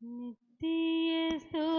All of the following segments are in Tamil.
Nithi Yesu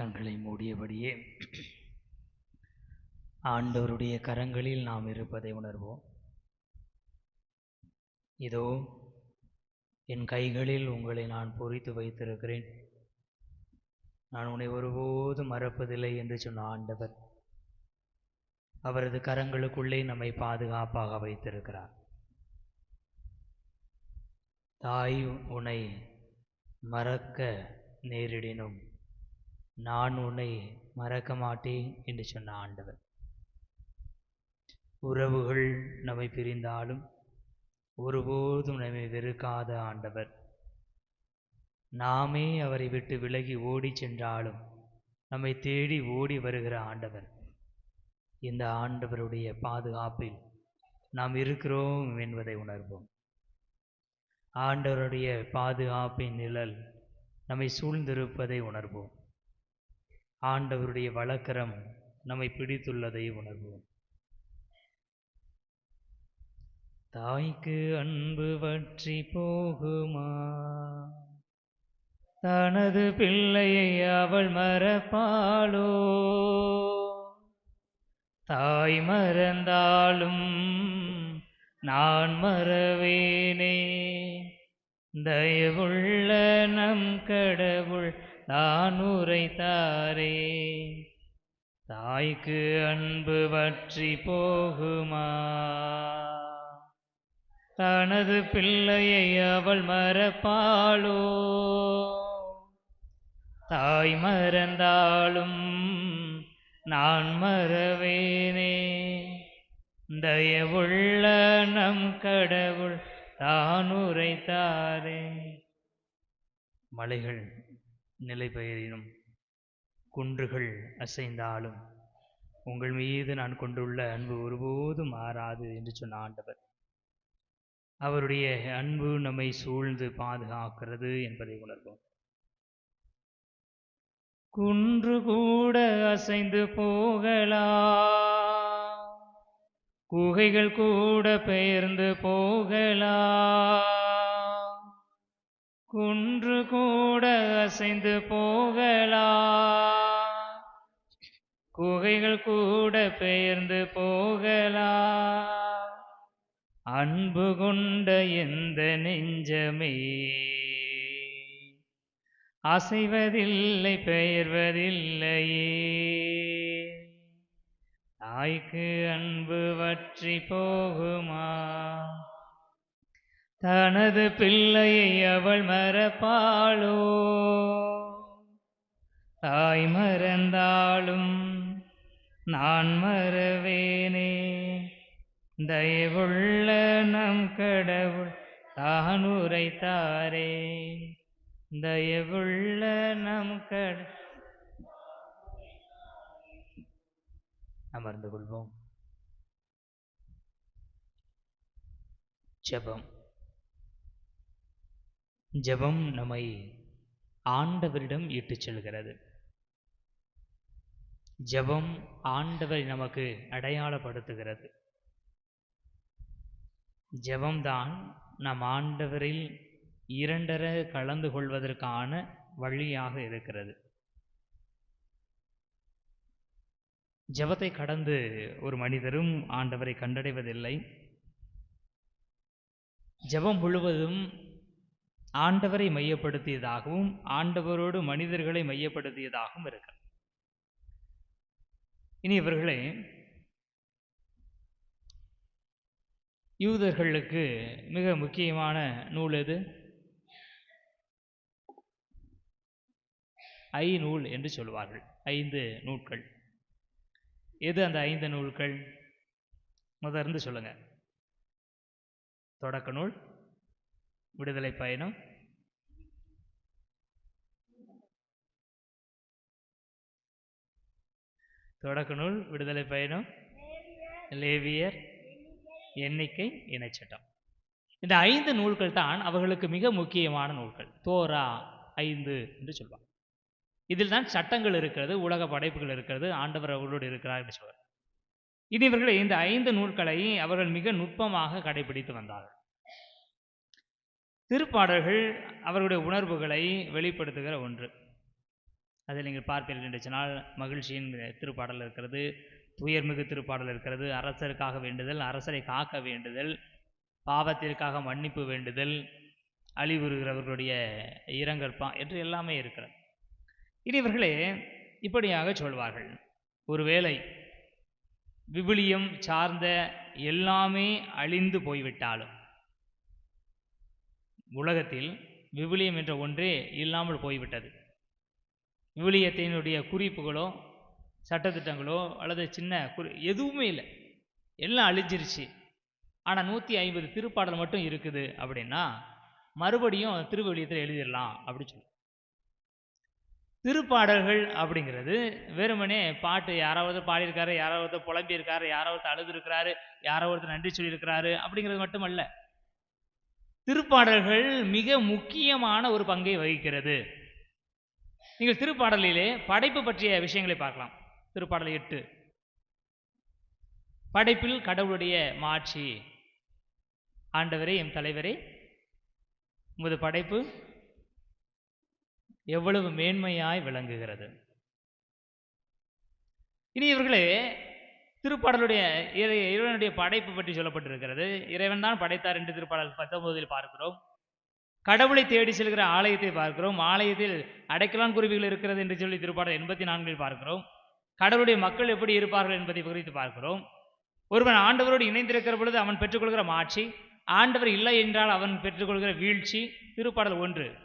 கண்களை மூடியபடியே ஆண்டவருடைய கரங்களில் நாம் இருப்பதை உணர்வோம். இதோ என் கைகளில் உங்களை நான் பொறித்து வைத்திருக்கிறேன். நான் உன்னை ஒருபோதும் மறப்பதில்லை என்று சொன்ன ஆண்டவர் அவரது கரங்களுக்குள்ளே நம்மை பாதுகாப்பாக வைத்திருக்கிறார். தாய் உன்னை மறக்க நேரிடினும் நான் உன்னை மறக்க மாட்டேன் என்று சொன்ன ஆண்டவர். உறவுகள் நம்மை பிரிந்தாலும் ஒருபோதும் நம்மை வெறுக்காத ஆண்டவர். நாமே அவரை விட்டு விலகி ஓடிச் சென்றாலும் நம்மை தேடி ஓடி வருகிற ஆண்டவர். இந்த ஆண்டவருடைய பாதுகாப்பில் நாம் இருக்கிறோம் என்பதை உணர்வோம். ஆண்டவருடைய பாதுகாப்பின் நிழல் நம்மை சூழ்ந்திருப்பதை உணர்வோம். ஆண்டவருடைய வழக்கரம் நம்மை பிடித்துள்ளதை உணர்வோம். தாய்க்கு அன்பு வற்றி போகுமா? தனது பிள்ளையை அவள் மறப்பாளோ? தாய் மறந்தாலும் நான் மறவேனே. தயவுள்ள நம் கடவுள் நான் உரைத்தாரே தாய்க்கு அன்பு வற்றி போகுமா? தனது பிள்ளையை அவள் மறப்பாளோ? தாய் மறந்தாலும் நான் மறவேனே. தயவுள்ள நம் கடவுள் தான் உரைத்தாரே மலைகள் நிலை பெயரினும் குன்றுகள் அசைந்தாலும் உங்கள் மீது நான் கொண்டுள்ள அன்பு ஒருபோதும் மாறாது என்று சொன்ன ஆண்டவர். அவருடைய அன்பு நம்மை சூழ்ந்து பாதுகாக்கிறது என்பதை உணர்வோம். குன்று கூட அசைந்து போகலாம். குகைகள் கூட பெயர்ந்து போகலாம். குன்று கூட அசைந்து போகலாம் குகைகள் கூட பெயர்ந்து போகலா. அன்பு கொண்ட எந்த நெஞ்சமே. அசைவதில்லை பெயர்வதில்லையே. தாய்க்கு அன்பு வற்றி போகுமா? தனது பிள்ளையை அவள் மறப்பாளோ? தாய் மறந்தாலும் நான் மறவேனே. தயவுள்ள நம் கடவுள் தான் உரைத்தாரே. தயவுள்ள நம் கட அமர்ந்து கொள்வோம். ஜபம். ஜெபம் நம்மை ஆண்டவரிடம் இட்டு செல்கிறது. ஜெபம் ஆண்டவரை நமக்கு அடையாளப்படுத்துகிறது. ஜெபம்தான் நம் ஆண்டவரில் இரண்டர கலந்து கொள்வதற்கான வழியாக இருக்கிறது. ஜெபத்தை கடந்து ஒரு மனிதரும் ஆண்டவரை கண்டடைவதில்லை. ஜெபம் முழுவதும் ஆண்டவரை மையப்படுத்தியதாகவும் ஆண்டவரோடு மனிதர்களை மையப்படுத்தியதாகவும் இருக்கிறது இனி இவர்களே யூதர்களுக்கு மிக முக்கியமான நூல் எது? ஐ நூல் என்று சொல்வார்கள். ஐந்து நூல்கள். எது அந்த ஐந்து நூல்கள்? முதர்ந்து சொல்லுங்க. தொடக்க நூல் விடுதலை பயணம். தொடக்க நூல் விடுதலை பயணம். லேவியர் எண்ணிக்கை இணைச்சட்டம் இந்த ஐந்து நூல்கள் தான் அவர்களுக்கு மிக முக்கியமான நூல்கள். தோரா ஐந்து என்று சொல்வாங்க. இதில் தான் சட்டங்கள் இருக்கிறது உலக படைப்புகள் இருக்கிறது ஆண்டவர் அவர்களோடு இருக்கிறார் என்று சொல்வார். இது இவர்கள் இந்த ஐந்து நூல்களை அவர்கள் மிக நுட்பமாக கடைபிடித்து வந்தார்கள். திருப்பாடல்கள் அவர்களுடைய உணர்வுகளை வெளிப்படுத்துகிற ஒன்று. அதில் நீங்கள் பார்ப்பீர்கள் என்று சொன்னால் மகிழ்ச்சியின் திருப்பாடல் இருக்கிறது துயர்மிகு திருப்பாடல் இருக்கிறது அரசருக்காக வேண்டுதல் அரசரை காக்க வேண்டுதல் பாவத்திற்காக மன்னிப்பு வேண்டுதல் அழிவுறுகிறவர்களுடைய இரங்கற்பா என்று எல்லாமே இருக்கிறது. இனி இவர்களே இப்படியாக சொல்வார்கள். ஒருவேளை விவிலியம் சார்ந்த எல்லாமே அழிந்து போய்விட்டாலும் உலகத்தில் விவிலியம் என்ற ஒன்றே இல்லாமல் போய்விட்டது. விவிலியத்தினுடைய குறிப்புகளோ சட்டத்திட்டங்களோ அல்லது சின்ன குறி எதுவுமே இல்லை. எல்லாம் அழிஞ்சிருச்சு. ஆனால் நூற்றி ஐம்பது திருப்பாடல் மட்டும் இருக்குது அப்படின்னா மறுபடியும் திருவிவிலியத்தில் எழுதிடலாம் அப்படி சொல்லி. திருப்பாடல்கள் அப்படிங்கிறது வெறுமனே பாட்டு யாராவது பாடியிருக்காரு யாராவது புலம்பியிருக்காரு யாராவது அழுதுருக்கிறாரு யாராவது நன்றி சொல்லியிருக்கிறாரு அப்படிங்கிறது மட்டுமல்ல. திருப்பாடல்கள் மிக முக்கியமான ஒரு பங்கை வகிக்கிறது. நீங்கள் திருப்பாடலிலே படைப்பு பற்றிய விஷயங்களை பார்க்கலாம். திருப்பாடல் எட்டு. படைப்பில் கடவுளுடைய மாட்சி. ஆண்டவரே எம் தலைவரே உமது படைப்பு எவ்வளவு மேன்மையாய் விளங்குகிறது. இனி இவர்களே திருப்பாடலுடைய இறை- இறைவனுடைய படைப்பு பற்றி சொல்லப்பட்டிருக்கிறது. இறைவன் தான் படைத்தார் என்று திருப்பாடல் பத்தொன்பதில் பார்க்கிறோம். கடவுளை தேடி செல்கிற ஆலயத்தை பார்க்கிறோம். ஆலயத்தில் அடைக்கலான் குருவிகள் இருக்கிறது என்று சொல்லி திருப்பாடல் எண்பத்தி நான்கில் பார்க்கிறோம். கடவுளுடைய மக்கள் எப்படி இருப்பார்கள் என்பதை குறித்து பார்க்கிறோம். ஒருவன் ஆண்டவரோடு இணைந்திருக்கிற பொழுது அவன் பெற்றுக்கொள்கிற மாட்சி ஆண்டவர் இல்லை என்றால் அவன் பெற்றுக்கொள்கிற வீழ்ச்சி திருப்பாடல் ஒன்று.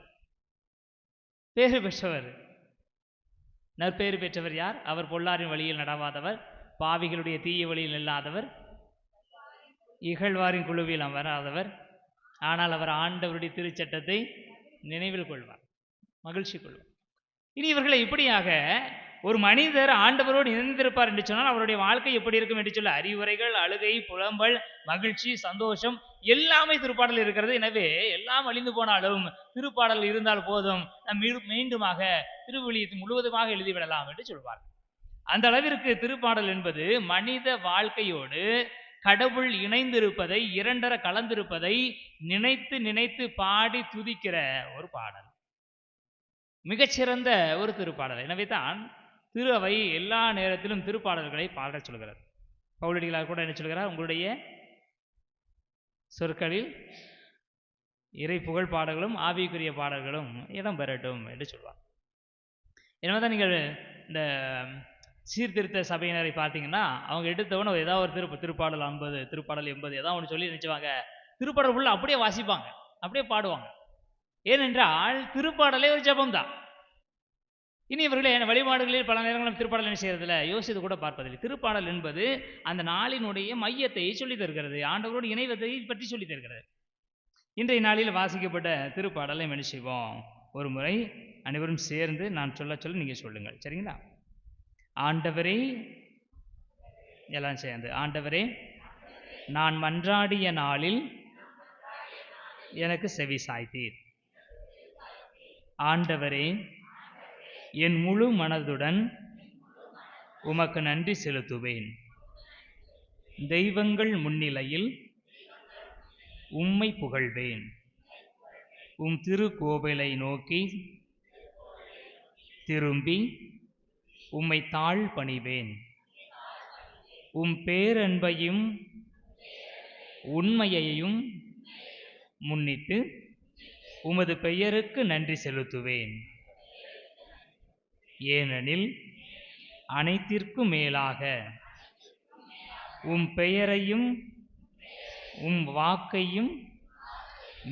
பேறு பெற்றவர். நற்பேறு பெற்றவர் யார்? அவர் பொல்லாரின் வழியில் நடவாதவர். பாவிகளுடைய தீய வழியில் இல்லாதவர் இகழ்வாரின் குழுவில் வராதவர். ஆனால் அவர் ஆண்டவருடைய திருச்சட்டத்தை நினைவில் கொள்வார் மகிழ்ச்சி கொள்வார். இனி இவர்களை இப்படியாக ஒரு மனிதர் ஆண்டவரோடு இணைந்திருப்பார் என்று சொன்னால் அவருடைய வாழ்க்கை எப்படி இருக்கும் என்று சொல்ல அறிவுரைகள் அழுகை புலம்பல் மகிழ்ச்சி சந்தோஷம் எல்லாமே திருப்பாடல் இருக்கிறது. எனவே எல்லாம் அழிந்து போனாலும் திருப்பாடல் இருந்தால் போதும். நம் மீண்டுமாக திருவிழியத்தை முழுவதுமாக எழுதிவிடலாம் என்று சொல்வார் அந்த அளவிற்கு திருப்பாடல் என்பது மனித வாழ்க்கையோடு கடவுள் இணைந்திருப்பதை இரண்டர கலந்திருப்பதை நினைத்து நினைத்து பாடி துதிக்கிற ஒரு பாடல். மிகச்சிறந்த ஒரு திருப்பாடல். எனவே தான் திரு அவை எல்லா நேரத்திலும் திருப்பாடல்களை பாடச் சொல்கிறது. பவுலடிகளார் கூட என்ன சொல்கிறார்? உங்களுடைய சொற்களில் இறை புகழ் பாடல்களும் ஆவிக்குரிய பாடல்களும் இடம் பெறட்டும் என்று சொல்வார். எனவே தான் நீங்கள் இந்த சீர்திருத்த சபையினரை பார்த்தீங்கன்னா அவங்க எடுத்தவன ஏதாவது ஒரு திரு திருப்பாடல் ஐம்பது திருப்பாடல் எண்பது ஏதாவது ஒன்று சொல்லி நினைச்சுவாங்க திருப்பாடல் உள்ள அப்படியே வாசிப்பாங்க. அப்படியே பாடுவாங்க. ஏனென்றால் திருப்பாடலே ஒரு ஜெபம் தான் இனி இவர்களே வழிபாடுகளில் பல நேரங்களில் திருப்பாடல் என்ன செய்யறதில்ல? யோசித்து கூட பார்ப்பதில்லை. திருப்பாடல் என்பது அந்த நாளினுடைய மையத்தை சொல்லித் தருகிறது. ஆண்டவரோடு இணைவதை பற்றி சொல்லி தருகிறது. இன்றைய நாளில் வாசிக்கப்பட்ட திருப்பாடலை என்ன செய்வோம் ஒரு முறை அனைவரும் சேர்ந்து நான் சொல்ல சொல்ல நீங்கள் சொல்லுங்கள். சரிங்களா? ஆண்டவரே எல்லாம் சேர்ந்து ஆண்டவரே நான் மன்றாடிய நாளில் எனக்கு செவி சாய்த்தீர். ஆண்டவரே என் முழு மனதுடன் உமக்கு நன்றி செலுத்துவேன். தெய்வங்கள் முன்னிலையில் உம்மை புகழ்வேன். உம் திருக்கோவிலை நோக்கி திரும்பி உம்மை தாழ் பணிவேன் உம் பேரன்பையும் உண்மையையும் முன்னிட்டு உமது பெயருக்கு நன்றி செலுத்துவேன். ஏனெனில் அனைத்திற்கும் மேலாக உம் பெயரையும் உம் வாக்கையும்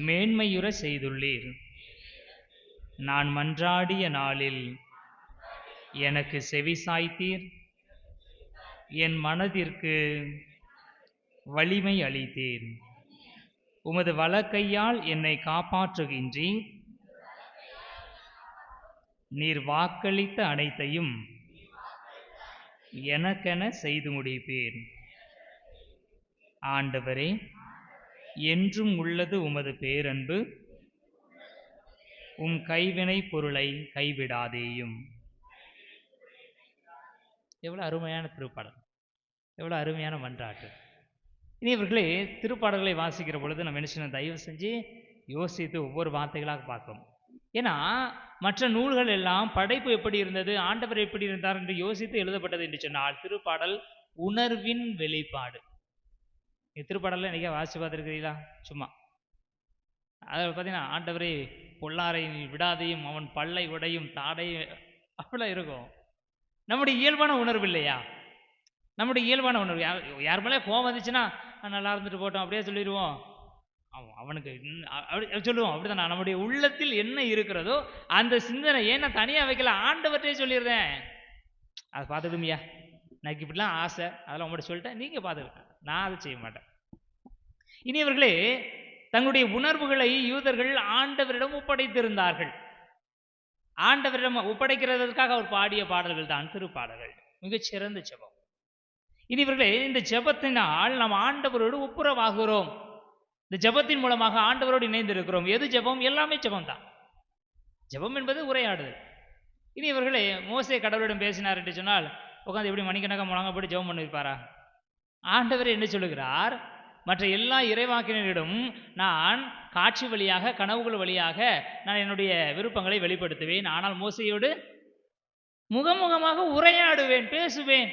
மேன்மையுற செய்துள்ளீர். நான் மன்றாடிய நாளில் எனக்கு செவி சாய்த்தீர். என் மனதிற்கு வலிமை அளித்தீர். உமது வழக்கையால் என்னை காப்பாற்றுகின்றீர். நீர் வாக்களித்த அனைத்தையும் எனக்கென செய்து முடிப்பீர். ஆண்டவரே என்றும் உள்ளது உமது பேரன்பு. உம் கைவினை பொருளை கைவிடாதேயும். எவ்வளோ அருமையான திருப்பாடல். எவ்வளோ அருமையான மன்றாட்டு. இனி இவர்களே திருப்பாடல்களை வாசிக்கிற பொழுது நம்ம என்ன செய்யணும்? தயவு செஞ்சு யோசித்து ஒவ்வொரு வார்த்தைகளாக பார்க்கணும் ஏன்னா மற்ற நூல்கள் எல்லாம் படைப்பு எப்படி இருந்தது? ஆண்டவர் எப்படி இருந்தார் என்று யோசித்து எழுதப்பட்டது என்று சொன்னால் திருப்பாடல் உணர்வின் வெளிப்பாடு. நீங்க திருப்பாடலில் நீங்க வாசிச்சு பார்த்துருக்கிறீங்களா சும்மா. அதில் பார்த்தீங்கன்னா ஆண்டவரை பொல்லாரை விடாதையும் அவன் பல்லை உடையும் தாடையும் அப்படிலாம் இருக்கும். நம்முடைய இயல்பான உணர்வு இல்லையா? நம்முடைய இயல்பான உணர்வு. யார் யார் மேலே கோவம் வந்துச்சுன்னா நல்லா இருந்துட்டு போட்டோம் அப்படியே சொல்லிடுவோம். அவன் அவனுக்கு அப்படி சொல்லுவோம். அப்படிதான் நம்முடைய உள்ளத்தில் என்ன இருக்கிறதோ அந்த சிந்தனை ஏன் நான் தனியாக வைக்கல ஆண்டவர்கிட்டே சொல்லிடுறேன். அதை பார்த்துடுமியா எனக்கு இப்படிலாம் ஆசை அதெல்லாம் உங்கள்கிட்ட சொல்லிட்டேன் நீங்கள் பார்த்துக்கிட்டேன் நான் அதை செய்ய மாட்டேன். இனியவர்களே தங்களுடைய உணர்வுகளை யூதர்கள் ஆண்டவரிடம் ஒப்படைத்திருந்தார்கள். ஆண்டவரிடம் ஒப்படைக்கிறதற்காக அவர் பாடிய பாடல்கள் தான் திருப்பாடல்கள். மிகச்சிறந்த ஜெபம். இனி இவர்களே இந்த ஜெபத்தினால் நாம் ஆண்டவரோடு ஒப்புரவாகிறோம். இந்த ஜெபத்தின் மூலமாக ஆண்டவரோடு இணைந்திருக்கிறோம். எது ஜெபம்? எல்லாமே ஜெபம் தான். ஜெபம் என்பது உரையாடுதல். இனி இவர்களே மோசே கடவுளிடம் பேசினார் என்று சொன்னால் உட்காந்து எப்படி மணிக்கணக்காக முழங்கப்பட்டு ஜெபம் பண்ணிருப்பாரா ஆண்டவர் என்ன சொல்லுகிறார்? மற்ற எல்லா இறைவாக்கினரிடம் நான் காட்சி வழியாக கனவுகள் வழியாக நான் என்னுடைய விருப்பங்களை வெளிப்படுத்துவேன். ஆனால் மோசையோடு முகமுகமாக உரையாடுவேன் பேசுவேன்.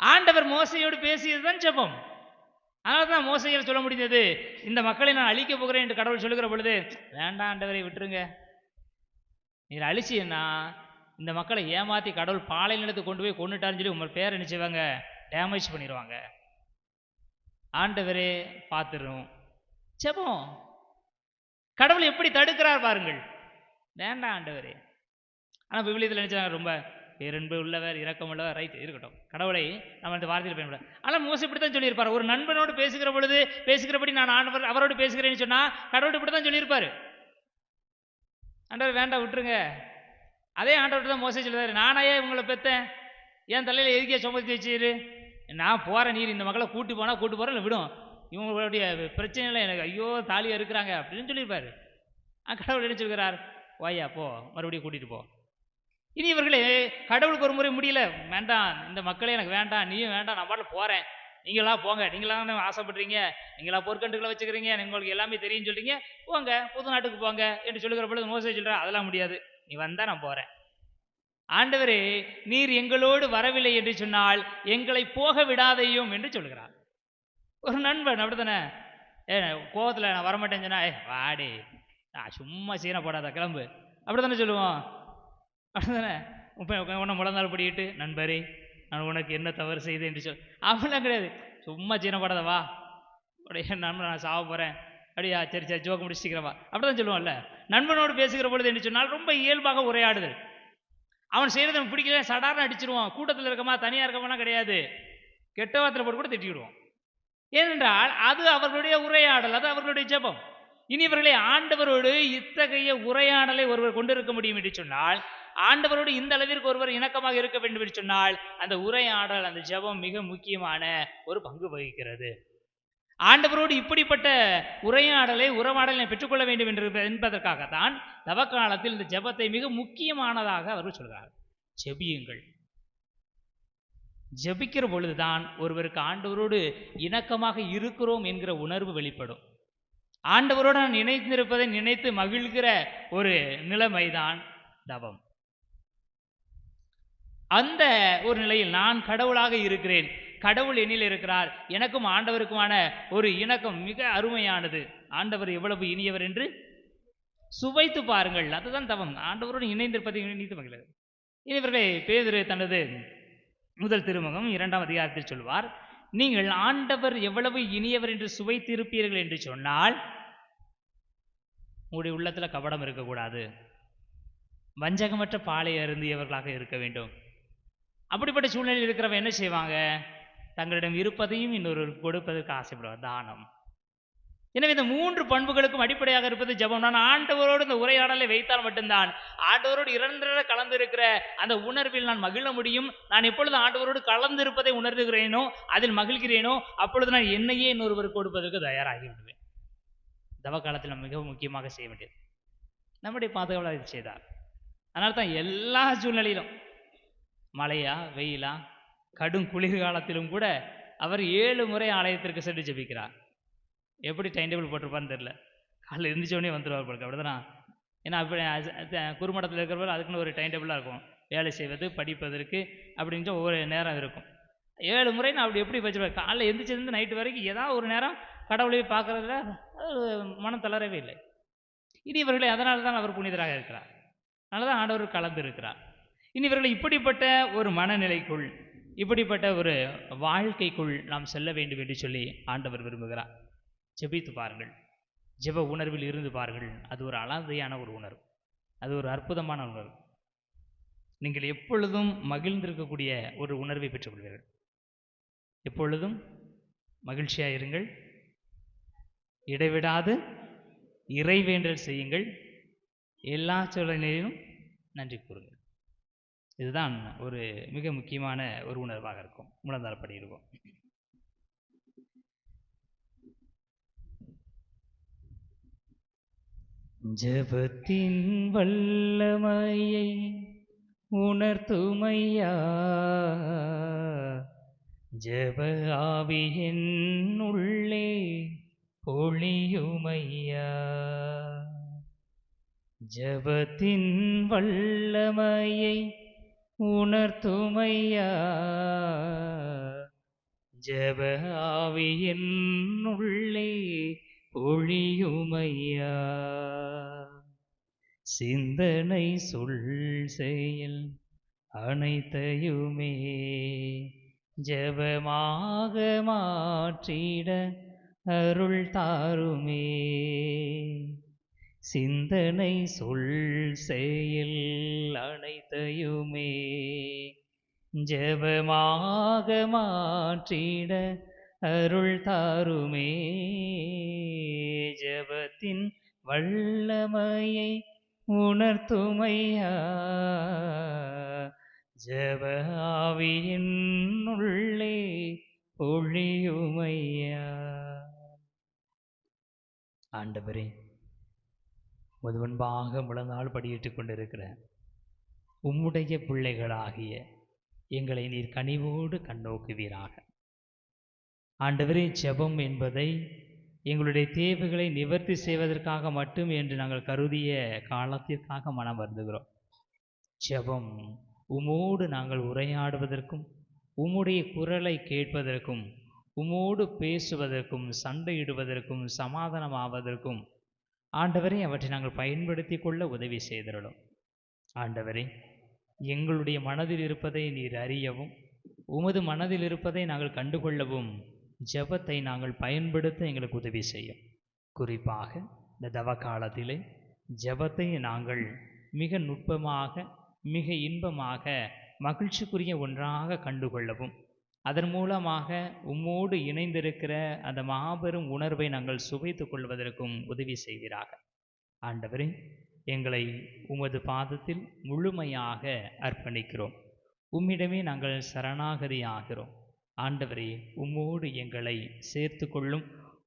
ஆண்டவர் மோசையோடு பேசியதுதான் ஜெபம். அதனால தான் மோசையில் சொல்ல முடிந்தது இந்த மக்களை நான் அழிக்க போகிறேன் என்று கடவுள் சொல்லுகிற பொழுது வேண்டாம் ஆண்டவரை விட்டுருங்க. நீர் அழிச்சின்னா இந்த மக்களை ஏமாத்தி கடவுள் பாலை நிலத்தை கொண்டு போய் கொண்டுட்டாருன்னு சொல்லி உங்கள் பேரை நினைச்சுவாங்க டேமேஜ் பண்ணிடுவாங்க ஆண்டவரே பார்த்துரும் செபம் கடவுள் எப்படி தடுக்கிறார் பாருங்கள். வேண்டாம் ஆண்டவரே. ஆனால் விவிலியத்தில் நினைச்சாங்க ரொம்ப பேரன்பு உள்ளவர் இரக்கம் உள்ளவர் ரைட் இருக்கட்டும். கடவுளை நம்ம இந்த வார்த்தையில் பயன்பட ஆனால் மோசம் இப்படி தான் சொல்லியிருப்பார். ஒரு நண்பனோடு பேசுகிற பொழுது பேசுகிறபடி நான் ஆண்டவர் அவரோடு பேசுகிறேன்னு சொன்னால் கடவுள் இப்படி தான் சொல்லியிருப்பார். ஆண்டவர் வேண்டாம் விட்டுருங்க. அதே ஆண்டவர்கிட்ட தான் மோசம் சொல்லுவார் நானாயே உங்களை பெற்றேன் என் தலையில் எதுக்கே சுமத்தி வச்சிரு நான் போகிறேன் நீர் இந்த மக்களை கூட்டி போனால் கூட்டு போகிறேன் இல்லை விடும். இவங்களுடைய பிரச்சனையில் எனக்கு ஐயோ தாலியாக இருக்கிறாங்க அப்படின்னு சொல்லியிருப்பாரு. கடவுள் என்ன சொல்கிறார்? வாயா போ. மறுபடியும் கூட்டிகிட்டு போ. இனி இவர்களே கடவுளுக்கு ஒரு முறை முடியல. வேண்டாம் இந்த மக்களே எனக்கு வேண்டாம் நீயும் வேண்டாம் நான் பாட்டில் போகிறேன் நீங்களாம் போங்க நீங்களா தானே ஆசைப்படுறீங்க? நீங்களா பொற்கண்டுகளை வச்சுக்கிறீங்க? உங்களுக்கு எல்லாமே தெரியும் சொல்கிறீங்க போங்க புது நாட்டுக்கு போங்க என்று சொல்லுகிற பொழுது மோசடி சொல்கிறேன் அதெல்லாம் முடியாது. நீ வந்தால் நான் போகிறேன் ஆண்டவரே நீர் எங்களோடு வரவில்லை என்று சொன்னால் எங்களை போக விடாதையும் என்று சொல்கிறார். ஒரு நண்பன் அப்படித்தானே? ஏ கோவத்தில் நான் வரமாட்டேன்னு சொன்னா ஏ வாடி நான் சும்மா சீனை போடாத கிளம்பு. அப்படித்தானே சொல்லுவோம். அப்படித்தானே? இப்போ உன்னை முழந்தால் படிக்கிட்டு நண்பரே நான் உனக்கு என்ன தவறு செய்தேன்? என்று சொல் அவெல்லாம் கிடையாது. சும்மா சீனை போடாத வா. உடைய நண்பன் நான் சாவ போகிறேன் அப்படியா சரி சரி ஜோக்க முடிச்சுக்கிறவா அப்படிதான் சொல்லுவோம்ல. நண்பனோடு பேசுகிற பொழுது என்று சொன்னால் ரொம்ப இயல்பாக உரையாடுதல். அவன் செய்கிறத அவன் பிடிக்கல சடார்னு அடிச்சிருவான். கூட்டத்தில் இருக்கமா தனியாக இருக்கமானா கிடையாது. கெட்ட வார்த்தை போட்டு கூட திட்டிவிடுவோம் ஏனென்றால் அது அவர்களுடைய உரையாடல் அது அவர்களுடைய ஜெபம். இனிவர்களை ஆண்டவரோடு இத்தகைய உரையாடலை ஒருவர் கொண்டிருக்க முடியும் என்று சொன்னால் ஆண்டவரோடு இந்த அளவிற்கு ஒருவர் இணக்கமாக இருக்க வேண்டும் என்று சொன்னால் அந்த உரையாடல் அந்த ஜெபம் மிக முக்கியமான ஒரு பங்கு வகிக்கிறது. ஆண்டவரோடு இப்படிப்பட்ட உரையாடலை உறவாடலை பெற்றுக்கொள்ள வேண்டும் என்று என்பதற்காகத்தான் தவக்காலத்தில் இந்த ஜெபத்தை மிக முக்கியமானதாக அவர்கள் சொல்கிறார் ஜெபியுங்கள். ஜெபிக்கிற பொழுதுதான் ஒருவருக்கு ஆண்டவரோடு இணக்கமாக இருக்கிறோம் என்கிற உணர்வு வெளிப்படும். ஆண்டவரோடு நான் இணைந்திருப்பதை நினைத்து மகிழ்கிற ஒரு நிலைமைதான் தவம். அந்த ஒரு நிலையில் நான் கடவுளாக இருக்கிறேன் கடவுள் எண்ணில் இருக்கிறார். எனக்கும் ஆண்டவருக்குமான ஒரு இணக்கம் மிக அருமையானது. ஆண்டவர் எவ்வளவு இனியவர் என்று சுவைத்து பாருங்கள். அதுதான் தவம். ஆண்டவரோடு இணைந்திருப்பதை நினைத்து மகிழ்கிறது இவர்களை பேதுரு தனது முதல் திருமுகம் இரண்டாம் அதிகாரத்தில் சொல்வார் நீங்கள் ஆண்டவர் எவ்வளவு இனியவர் என்று சுவைத்திருப்பீர்கள் என்று சொன்னால் உங்களுடைய உள்ளத்துல கபடம் இருக்கக்கூடாது. வஞ்சகமற்ற பாலை அருந்தியவர்களாக இருக்க வேண்டும். அப்படிப்பட்ட சூழ்நிலையில் இருக்கிறவன் என்ன செய்வாங்க? தங்களிடம் இருப்பதையும் இன்னொருவருக்கு கொடுப்பதற்கு ஆசைப்படுவார். தானம். எனவே இந்த மூன்று பண்புகளுக்கும் அடிப்படையாக இருப்பது ஜெபம். நான் ஆண்டவரோடு இந்த உரையாடலை வைத்தால் மட்டும்தான் ஆண்டவரோடு இரண்டர கலந்திருக்கிற அந்த உணர்வில் நான் மகிழ முடியும். நான் எப்பொழுது ஆண்டவரோடு கலந்திருப்பதை உணர்கிறேனோ அதில் மகிழ்கிறேனோ அப்பொழுது நான் என்னையே இன்னொருவருக்கு கொடுப்பதற்கு தயாராகி விடுவேன். தவ காலத்தில் நம்ம மிகவும் முக்கியமாக செய்ய வேண்டியது. நம்முடைய பாதுகாவலர் இது செய்தார். அதனால தான் எல்லா சூழ்நிலையிலும் மழையா வெயிலா கடும் குளிர்காலத்திலும் கூட அவர் ஏழு முறை ஆலயத்திற்கு சென்று ஜெபிக்கிறார். எப்படி டைம் டேபிள் போட்டிருப்பான்னு தெரில காலையில் எழுந்திரிச்ச வந்துடுவார் போல அப்படிதான்? ஏன்னா அப்படி குறுமடத்தில் இருக்கிறவர் அதுக்குன்னு ஒரு டைம் டேபிளாக இருக்கும். வேலை செய்வது படிப்பதற்கு அப்படின்ட்டு ஒவ்வொரு நேரம் இருக்கும். ஏழு முறை நான் அப்படி எப்படி வச்சுருவேன் காலைல எந்திரிச்சிருந்து நைட்டு வரைக்கும் ஏதாவது ஒரு நேரம் கடவுளை பார்க்கறதுல மனம் தளரவே இல்லை. இனி இவர்களை அதனால தான் அவர் புனிதராக இருக்கிறார். அதனால தான் ஆண்டவர் கலந்து இருக்கிறார். இனி இவர்களை இப்படிப்பட்ட ஒரு மனநிலைக்குள் இப்படிப்பட்ட ஒரு வாழ்க்கைக்குள் நாம் செல்ல வேண்டும் என்று சொல்லி ஆண்டவர் விரும்புகிறார். ஜெபித்து பாருங்கள். ஜெப உணர்வில் இருந்து பாருங்கள். அது ஒரு அலாதையான ஒரு உணர்வு. அது ஒரு அற்புதமான உணர்வு. நீங்கள் எப்பொழுதும் மகிழ்ந்திருக்கக்கூடிய ஒரு உணர்வை பெற்றுக்கொள்வீர்கள். எப்பொழுதும் மகிழ்ச்சியாக இருங்கள். இடைவிடாது. இறைவேண்டல் செய்யுங்கள். எல்லா சூழ்நிலையிலும் நன்றி கூறுங்கள். இதுதான் ஒரு மிக முக்கியமான ஒரு உணர்வாக இருக்கும். முழந்தாளப்படி இருக்கும் ஜபத்தின் வல்லமையை உணர்த்துமையா? ஜப ஆவியின் உள்ளே பொழியுமையா? ஜபத்தின் வல்லமையை உணர்த்துமையா? ஜப ஆவியின் உள்ளே ஒழியுமையா சிந்தனை சொல் செயல் அனைத்தையுமே ஜபமாக மாற்றிட அருள் தாருமே. சிந்தனை சொல் செயல் அனைத்தையுமே ஜபமாக மாற்றிட அருள் தாருமே. ஜபத்தின் வல்லமையை உணர்த்துமையா? ஜபாவியின் உள்ளே பொழியுமையா ஆண்டவரே உமது முன்பாக முழந்தாள் படியிட்டுக் கொண்டிருக்கிற உம்முடைய பிள்ளைகளாகிய எங்களை நீர் கனிவோடு கண்ணோக்குவீராக. ஆண்டவரே ஜெபம் என்பதை எங்களுடைய தேவைகளை நிவர்த்தி செய்வதற்காக மட்டும் என்று நாங்கள் கருதிய காலத்திற்காக மனம் வருந்துகிறோம். ஜெபம் உமோடு நாங்கள் உரையாடுவதற்கும் உம்முடைய குரலை கேட்பதற்கும் உமோடு பேசுவதற்கும் சண்டையிடுவதற்கும் சமாதானமாவதற்கும் ஆண்டவரே அவற்றை நாங்கள் பயன்படுத்தி கொள்ள உதவி செய்திடலும். ஆண்டவரே எங்களுடைய மனதில் இருப்பதை நீர் அறியவும் உமது மனதில் இருப்பதை நாங்கள் கண்டுகொள்ளவும் ஜெபத்தை நாங்கள் பயன்படுத்த எங்களுக்கு உதவி செய்யும். குறிப்பாக இந்த தவ காலத்திலே ஜெபத்தை நாங்கள் மிக நுட்பமாக மிக இன்பமாக மகிழ்ச்சிக்குரிய ஒன்றாக கண்டுகொள்ளவும் அதன் மூலமாக உம்மோடு இணைந்திருக்கிற அந்த மாபெரும் உணர்வை நாங்கள் சுவைத்துக் கொள்வதற்கும் உதவி செய்வீராக. ஆண்டவரே எங்களை உமது பாதத்தில் முழுமையாக அர்ப்பணிக்கிறோம். உம்மிடமே நாங்கள் சரணாகதி ஆகிறோம் ஆண்டவரே உம்மோடு எங்களை சேர்த்து கொள்ளும்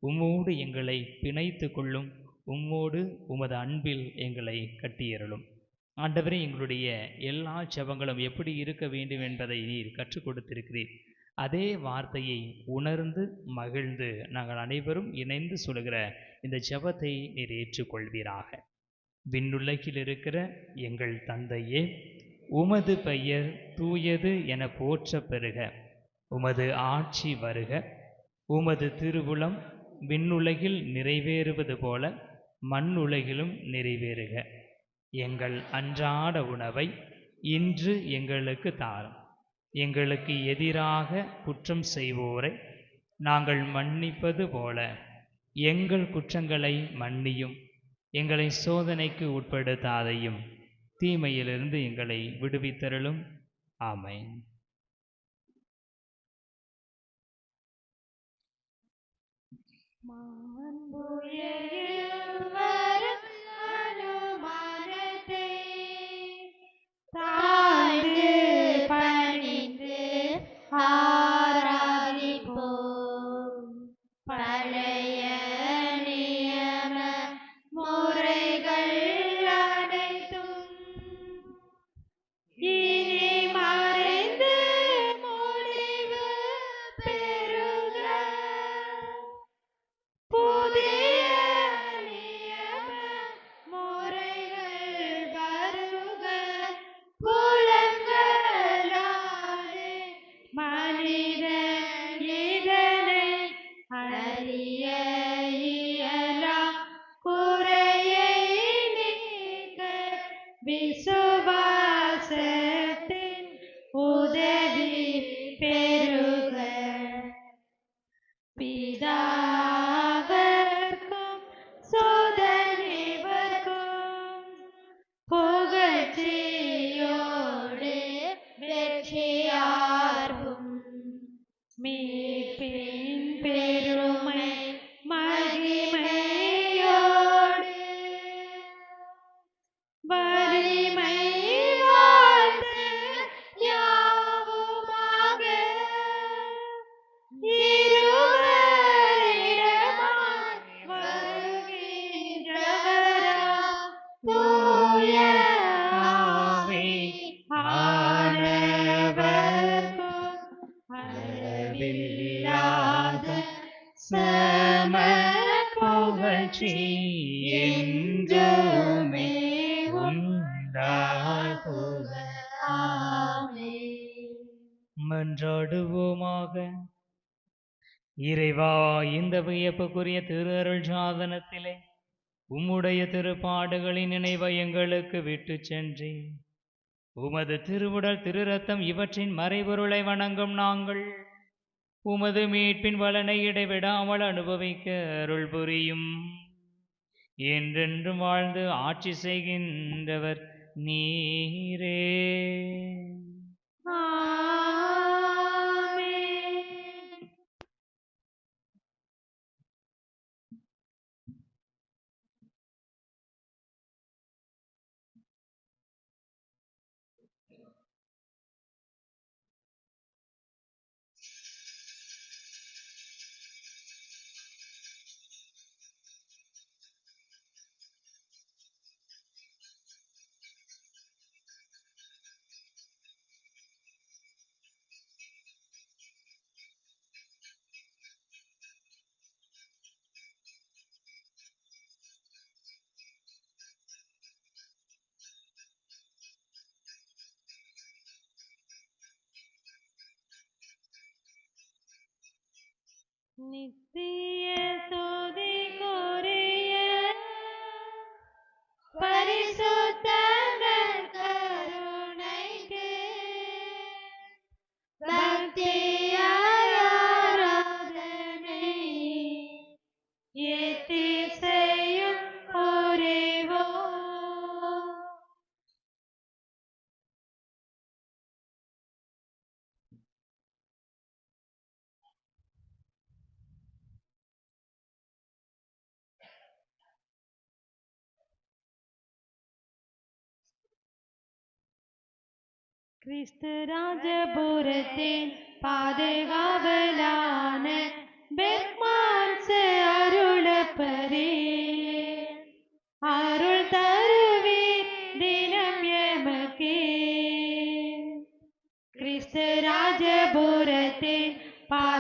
உம்மோடு எங்களை பிணைத்து கொள்ளும் உம்மோடு உமது அன்பில் எங்களை கட்டியறலும் ஆண்டவரே எங்களுடைய எல்லா ஜெபங்களும் எப்படி இருக்க வேண்டும் என்பதை நீர் கற்றுக் கொடுத்திருக்கிறீர். அதே வார்த்தையை உணர்ந்து மகிழ்ந்து நாங்கள் அனைவரும் இணைந்து சொல்கிற இந்த ஜெபத்தை நீர் ஏற்றுக்கொள்வீராக. விண்ணுலகில் இருக்கிற எங்கள் தந்தையே உமது பெயர் தூயது என போற்ற பெறுக உமது ஆட்சி வருக. உமது திருவுளம் விண்ணுலகில் நிறைவேறுவது போல மண்ணுலகிலும் நிறைவேறுக. எங்கள் அன்றாட உணவை இன்று எங்களுக்கு தாரும். எங்களுக்கு எதிராக குற்றம் செய்வோரை நாங்கள் மன்னிப்பது போல எங்கள் குற்றங்களை மன்னியும். எங்களை சோதனைக்கு உட்படுத்தாதையும் தீமையிலிருந்து எங்களை விடுவித்தருளும். ஆமென். மாண்புயரில் be புகழ்ச்சி என்றுமே உண்டாகுக மன்றாடுவோமாக. இறைவா இந்த வியப்புக்குரிய திரு அருள் சாதனத்திலே உம்முடைய திருப்பாடுகளின் நினைவை எங்களுக்கு விட்டு சென்றே. உமது திருவுடல் திருரத்தம் இவற்றின் மறைபொருளை வணங்கும் நாங்கள் உமது மீட்பின் பலனை இடைவிடாமல் அனுபவிக்க அருள் புரியும். என்றென்றும் வாழ்ந்து ஆட்சி செய்கின்றவர் நீரே. நித்திய ക്രിസ്തുരാജപുരത്തെ പാതകാവലാണ് ബഹ്മാൻസ് അരുളപ്പരേ അരുൾ തരുവേ ദിനം എമക്കേ ക്രിസ്തുരാജപുരത്തെ പാത